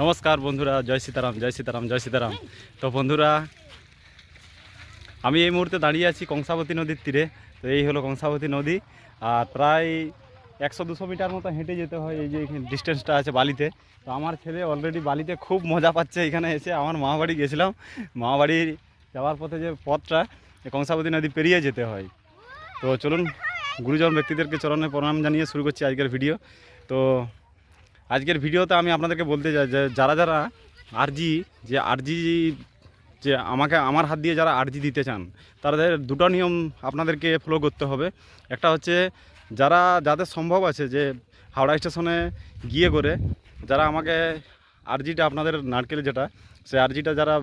নমস্কার বন্ধুরা, জয় সীতারাম জয় সীতারাম জয় সীতারাম। তো বন্ধুরা, আমি এই মুহূর্তে দাঁড়িয়ে আছি কংসাবতী নদীর তীরে। তো এই হলো কংসাবতী নদী। আর প্রায় একশো দুশো মিটার মতো হেঁটে যেতে হয় এই যে ডিস্টেন্সটা আছে বালিতে। তো আমার ছেলে অলরেডি বালিতে খুব মজা পাচ্ছে। এখানে এসে আমার মামাবাড়ি গেছিলাম। মামাবাড়ি যাওয়ার পথে যে পথটা কংসাবতী নদী পেরিয়ে যেতে হয়। তো চলুন, গুরুজন ব্যক্তিদেরকে চরণে প্রণাম জানিয়ে শুরু করছি আজকের ভিডিও তো আজকের ভিডিওতে আমি আপনাদেরকে বলতে চাই যে যারা যারা আরজি, যে আরজি যে আমাকে আমার হাত দিয়ে যারা আরজি দিতে চান, তাদের দুটো নিয়ম আপনাদেরকে ফলো করতে হবে। একটা হচ্ছে যারা, যাদের সম্ভব আছে যে হাওড়া স্টেশনে গিয়ে করে, যারা আমাকে আরজিটা আপনাদের নারকেল যেটা সেই আরজিটা যারা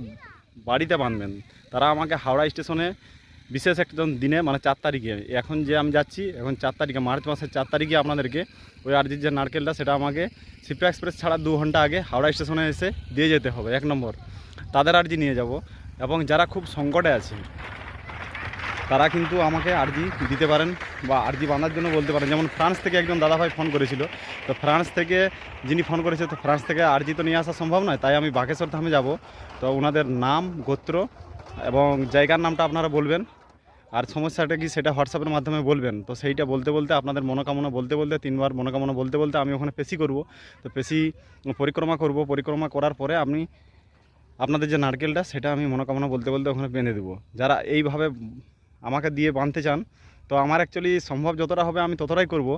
বাড়িতে বাঁধবেন, তারা আমাকে হাওড়া স্টেশনে বিশেষ একজন দিনে মানে চার তারিখে। এখন যে আমি যাচ্ছি, এখন চার তারিখে, মার্চ মাসের চার তারিখে আপনাদেরকে ওই আরজির যে নারকেলটা, সেটা আমাকে সিপ্রা এক্সপ্রেস ছাড়া দু ঘণ্টা আগে হাওড়া স্টেশনে এসে দিয়ে যেতে হবে, এক নম্বর। তাদের আরজি নিয়ে যাব, এবং যারা খুব সংকটে আছে তারা কিন্তু আমাকে আরজি দিতে পারেন বা আরজি বাঁধার জন্য বলতে পারেন। যেমন ফ্রান্স থেকে একজন দাদাভাই ফোন করেছিল, তো ফ্রান্স থেকে যিনি ফোন করেছে, তো ফ্রান্স থেকে আরজি তো নিয়ে আসা সম্ভব নয়, তাই আমি বাঘেশ্বর ধামে যাব। তো ওনাদের নাম, গোত্র এবং জায়গার নামটা আপনারা বলবেন। আর সমস্যাটা কি সেটা হোয়াটসঅ্যাপের মাধ্যমে বলবেন। তো সেইটা বলতে বলতে আপনাদের মনোকামনা বলতে বলতে তিনবার মনোকামনা বলতে বলতে আমি ওখানে পেশি করব। তো পেশি পরিক্রমা করব। পরিক্রমা করার পরে আপনি আপনাদের যে নারকেলটা, সেটা আমি মনোকামনা বলতে বলতে ওখানে বেঁধে দেবো। যারা এইভাবে আমাকে দিয়ে বাঁধতে চান তো আমার অ্যাকচুয়ালি সম্ভব যতটা হবে আমি ততটাই করব।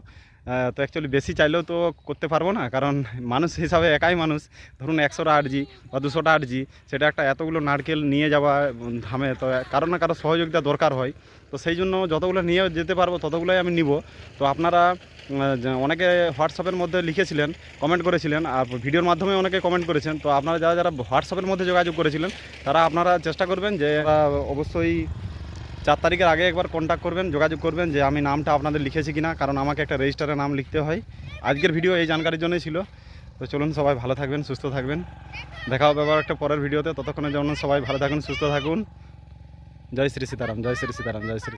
তো অ্যাকচুয়ালি বেশি চাইলেও তো করতে পারব না, কারণ মানুষ হিসাবে একাই মানুষ। ধরুন একশোটা আটজি বা দুশোটা আটজি সেটা একটা এতগুলো নারকেল নিয়ে যাওয়া ধামে, তো কারও না কারও সহযোগিতা দরকার হয়। তো সেই জন্য যতগুলো নিয়ে যেতে পারব ততগুলোই আমি নিব। তো আপনারা অনেকে হোয়াটসঅ্যাপের মধ্যে লিখেছিলেন কমেন্ট করেছিলেন, আর ভিডিওর মাধ্যমে অনেকে কমেন্ট করেছেন। তো আপনারা যারা যারা হোয়াটসঅ্যাপের মধ্যে যোগাযোগ করেছিলেন, তারা আপনারা চেষ্টা করবেন যে অবশ্যই চার তারিখের আগে একবার কন্ট্যাক্ট করবেন, যোগাযোগ করবেন যে আমি নামটা আপনাদের লিখেছি কিনা, কারণ আমাকে একটা রেজিস্টারে নাম লিখতে হয়। আজকের ভিডিও এই জানকারির জন্যই ছিল। তো চলুন সবাই ভালো থাকবেন, সুস্থ থাকবেন। দেখা হবে আবার একটা পরের ভিডিওতে ততক্ষণের জন্য সবাই ভালো থাকুন, সুস্থ থাকুন। জয় শ্রী সীতারাম, জয় শ্রী সীতারাম, জয় শ্রী